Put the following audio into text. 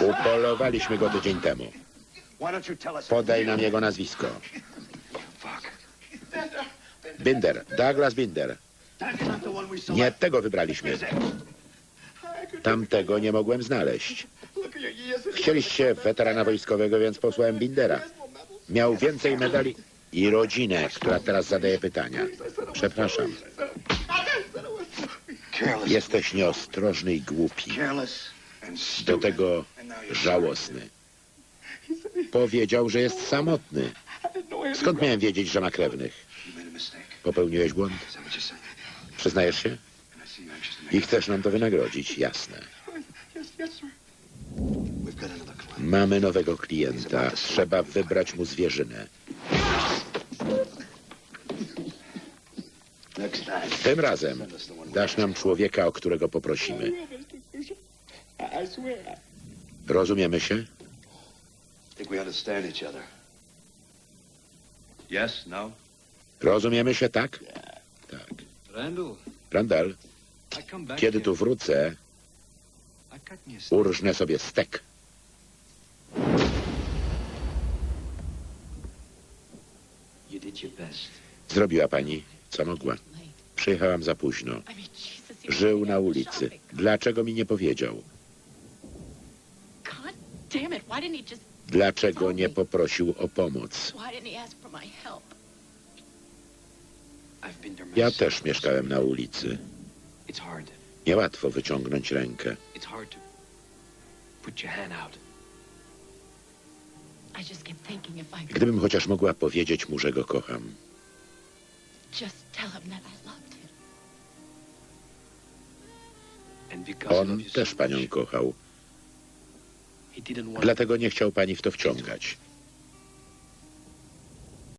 Upolowaliśmy go tydzień temu. Podaj nam jego nazwisko. Binder, Douglas Binder. Nie tego wybraliśmy. Tamtego nie mogłem znaleźć. Chcieliście weterana wojskowego, więc posłałem Bindera. Miał więcej medali i rodzinę, która teraz zadaje pytania. Przepraszam. Jesteś nieostrożny i głupi. Do tego żałosny. Powiedział, że jest samotny. Skąd miałem wiedzieć, że ma krewnych? Popełniłeś błąd? Przyznajesz się? I chcesz nam to wynagrodzić? Jasne. Mamy nowego klienta. Trzeba wybrać mu zwierzynę. Tym razem dasz nam człowieka, o którego poprosimy. Rozumiemy się? think we understand each other. Yes? No? Rozumiemy się, tak? Tak. Randall, Randall, I come back kiedy here. tu wrócę, I cut me a steak. urżnę sobie stek. You did your best. Zrobiła pani, co mogła. Przyjechałam za późno. Żył na ulicy. Dlaczego mi nie powiedział? Dlaczego nie poprosił o pomoc? Ja też mieszkałem na ulicy. It's hard. Niełatwo wyciągnąć rękę. It's hard to put your hand out. I just kept thinking if I could Gdybym chociaż mogła powiedzieć mu, że go kocham. just tell him that I loved him. And because he On też panią kochał. Dlatego nie chciał pani w to wciągać.